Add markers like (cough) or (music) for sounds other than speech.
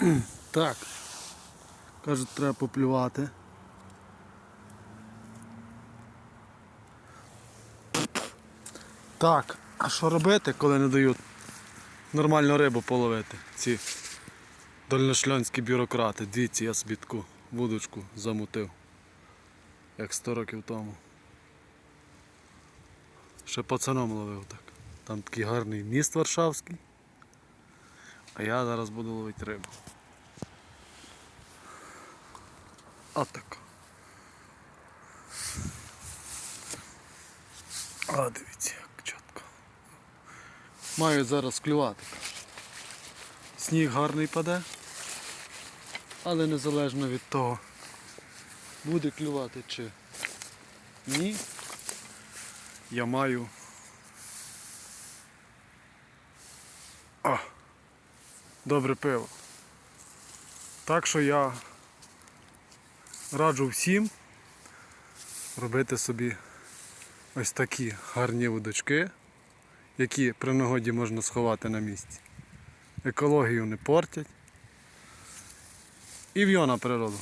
(clears throat) Так. Кажуть, треба поплювати. Так, а що робити, коли не дають нормальну рибу половити? Ці дальношльонські бюрократи. Дивіться, я собі таку вудочку замутив. Як 100 років тому. Ще пацаном ловив так. Там такий гарний міст Варшавський. А я зараз буду ловити рибу. Отак. А, дивіться, як чітко. Маю зараз клювати. Сніг гарний паде, але незалежно від того, буде клювати чи ні, я маю. О, добре пиво. Так що я раджу всім робити собі ось такі гарні водочки, які при нагоді можна сховати на місці. Екологію не портять. І в'йо на природу.